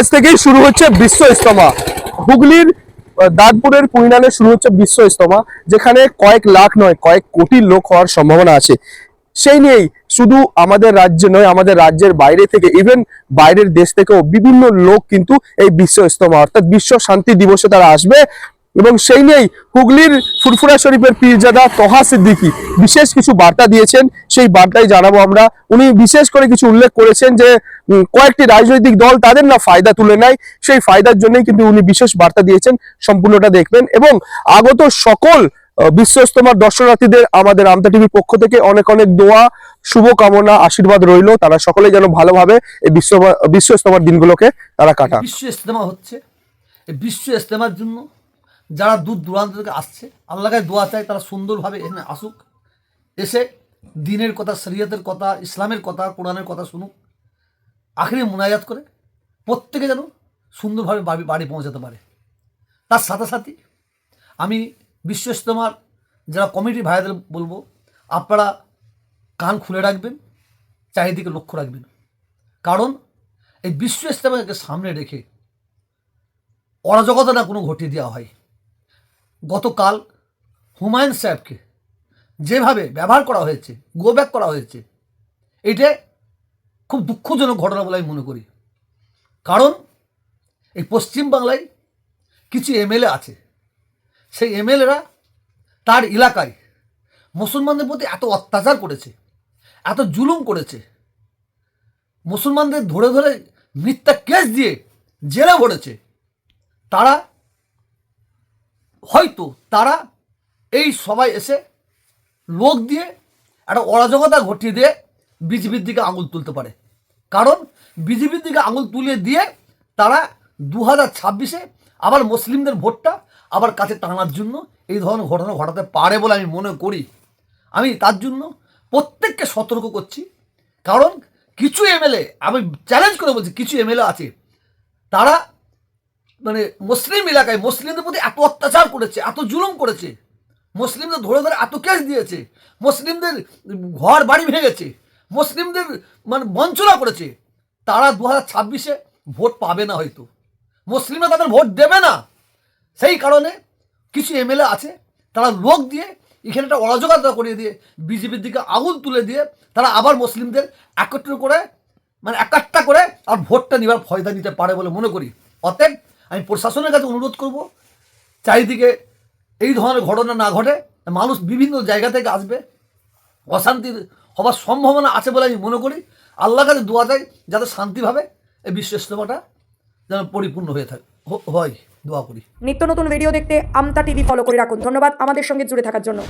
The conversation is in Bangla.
আজ থেকেই শুরু হচ্ছে বিশ্ব ইস্তমা। হুগলির দাঁতপুরের কুইনালে শুরু হচ্ছে বিশ্ব ইস্তমা, যেখানে কয়েক লাখ নয়, কয়েক কোটি লোক হওয়ার সম্ভাবনা আছে। সেই নিয়েই শুধু আমাদের রাজ্যে নয়, আমাদের রাজ্যের বাইরে থেকে ইভেন বাইরের দেশ থেকেও বিভিন্ন লোক কিন্তু এই বিশ্ব ইস্তমা, অর্থাৎ বিশ্ব শান্তি দিবসে তারা আসবে। এবং সেই নিয়েই হুগলির ফুরফুরা শরীফের পীরজাদা তহা সিদ্দিকি বিশেষ কিছু বার্তা দিয়েছেন। সেই বার্তাই জানাব আমরা। উনি বিশেষ করে কিছু উল্লেখ করেছেন যে কয়েকটি রাজনৈতিক দল তাদের না ফায়দা তুলে নেয়, সেই ফায়দার জন্যই কিন্তু উনি বিশেষ বার্তা দিয়েছেন, সম্পূর্ণটা দেখবেন। এবং আগত সকল বিশ্বস্তমার দর্শনার্থীদের আমাদের আমতা টিভির পক্ষ থেকে অনেক অনেক দোয়া, শুভকামনা, আশীর্বাদ রইল। তারা সকলে যেন ভালোভাবে এই বিশ্ব বিশ্ব ইস্তমার দিনগুলোকে তারা কাটান। বিশ্ব ইস্তেমা হচ্ছে, এই বিশ্ব ইস্তেমার জন্য যারা দূর দূরান্ত থেকে আসছে আল্লাহকে দোয়া চায় তারা সুন্দরভাবে এখানে আসুক, এসে দিনের কথা, শরীয়তের কথা, ইসলামের কথা, কোরআনের কথা শুনুক। আখেরি মুনাজাত করে প্রত্যেকে যেন সুন্দরভাবে বাড়ি বাড়ি পৌঁছাতে পারে। তার সাথে সাথে আমি বিশ্ব ইস্তেমার যারা কমিটি ভাইদের বলব, আপনারা কান খুলে রাখবেন, চারিদিকে লক্ষ্য রাখবেন। কারণ এই বিশ্ব ইস্তেমাকে সামনে রেখে অরাজকতা না কোনো ঘটিয়ে দেওয়া হয়। গতকাল হুমায়ুন সাহেবকে যেভাবে ব্যবহার করা হয়েছে গো ব্যাক করা হয়েছে, এটা খুব দুঃখজনক ঘটনা বলে আমি মনে করি। কারণ এই পশ্চিমবাংলায় কিছু এমএলএ আছে। সেই এমএলএরা তার এলাকায় মুসলমানদের প্রতি এত অত্যাচার করেছে, এত জুলুম করেছে। মুসলমানদের ধরে ধরে মিথ্যা কেস দিয়ে জেলে ভরেছে। তারা হয়তো তারা এই সবাই এসে লোক দিয়ে একটা অরাজকতা ঘটিয়ে দিয়ে বিজেপির দিকে আঙুল তুলতে পারে। কারণ বিজেপির দিকে আঙুল তুলে দিয়ে তারা দু হাজার ছাব্বিশে আবার মুসলিমদের ভোটটা আবার কাছে টানার জন্য এই ধরনের ঘটনা ঘটাতে পারে বলে আমি মনে করি। আমি তার জন্য প্রত্যেককে সতর্ক করছি। কারণ কিছু এমএলএ, আমি চ্যালেঞ্জ করে বলছি, কিছু এমএলএ আছে, তারা মানে মুসলিম এলাকায় মুসলিমদের প্রতি এত অত্যাচার করেছে, এত জুলুম করেছে, মুসলিমদের ধরে ধরে এত কেস দিয়েছে, মুসলিমদের ঘর বাড়ি ভেঙেছে মুসলিমদের মানে বঞ্চনা করেছে। তারা দু ছাব্বিশে ভোট পাবে না হয়তো। মুসলিমরা তাদের ভোট দেবে না। সেই কারণে কিছু এমএলএ আছে, তারা লোক দিয়ে এখানে একটা অরাজকতা করিয়ে দিয়ে বিজেপির দিকে আগুন তুলে দিয়ে তারা আবার মুসলিমদের একত্র করে মানে একাট্টা করে আর ভোটটা নেবার ফয়দা নিতে পারে বলে মনে করি। অতএব আমি প্রশাসনের কাছে অনুরোধ করব, চারিদিকে এই ধরনের ঘটনা না ঘটে। মানুষ বিভিন্ন জায়গা থেকে আসবে, অশান্তির হবার সম্ভাবনা আছে বলে আমি মনে করি। আল্লাহ কাছে দোয়া যায় যাতে শান্তিভাবে এই বিশ্ব ইজতেমাটা যেন পরিপূর্ণ হয়ে থাকে হয়, দোয়া করি। নিত্য নতুন ভিডিও দেখতে আমতা টিভি ফলো করে রাখুন। ধন্যবাদ আমাদের সঙ্গে জুড়ে থাকার জন্য।